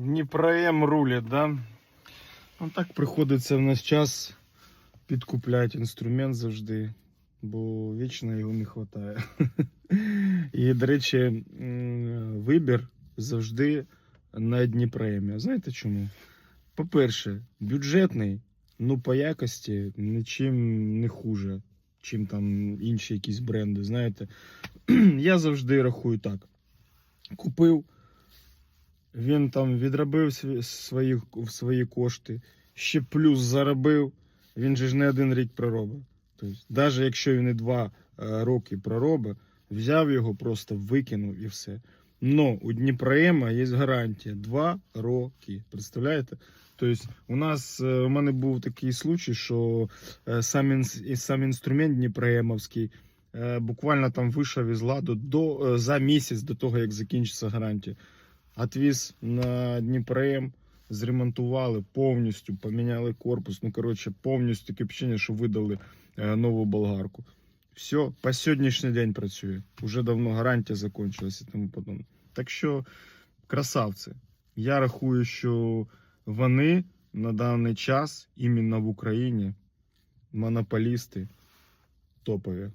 Дніпроєм рулить, да? Ну так приходиться в нас час підкупляти інструмент завжди, бо вічно його не вистачає. І, до речі, вибір завжди на Дніпроємі. Знаєте чому? По-перше, бюджетний, ну по якості нічим не хуже, чим там інші якісь бренди. Знаєте, я завжди рахую так. Купив, він там відробив свої, свої кошти, ще плюс заробив, він же ж не один рік проробить. Тобто, навіть якщо він і два е, роки проробить, взяв його, просто викинув і все. Но у Дніпроема є гарантія 2 роки. Представляєте? Тобто, у нас е, у мене був такий случай, що е, сам, сам інструмент Дніпроємовський е, буквально там вийшов із ладу до, за місяць до того, як закінчиться гарантія. Отвіз на Дніпроєм, зремонтували повністю, поміняли корпус. Ну, коротше, повністю таке впечатлення, що видали е, нову болгарку. Все, по сьогоднішній день працює. Уже давно гарантія закінчилася і тому подобне. Так що, красавці, я рахую, що вони на даний час іменно в Україні монополісти топові.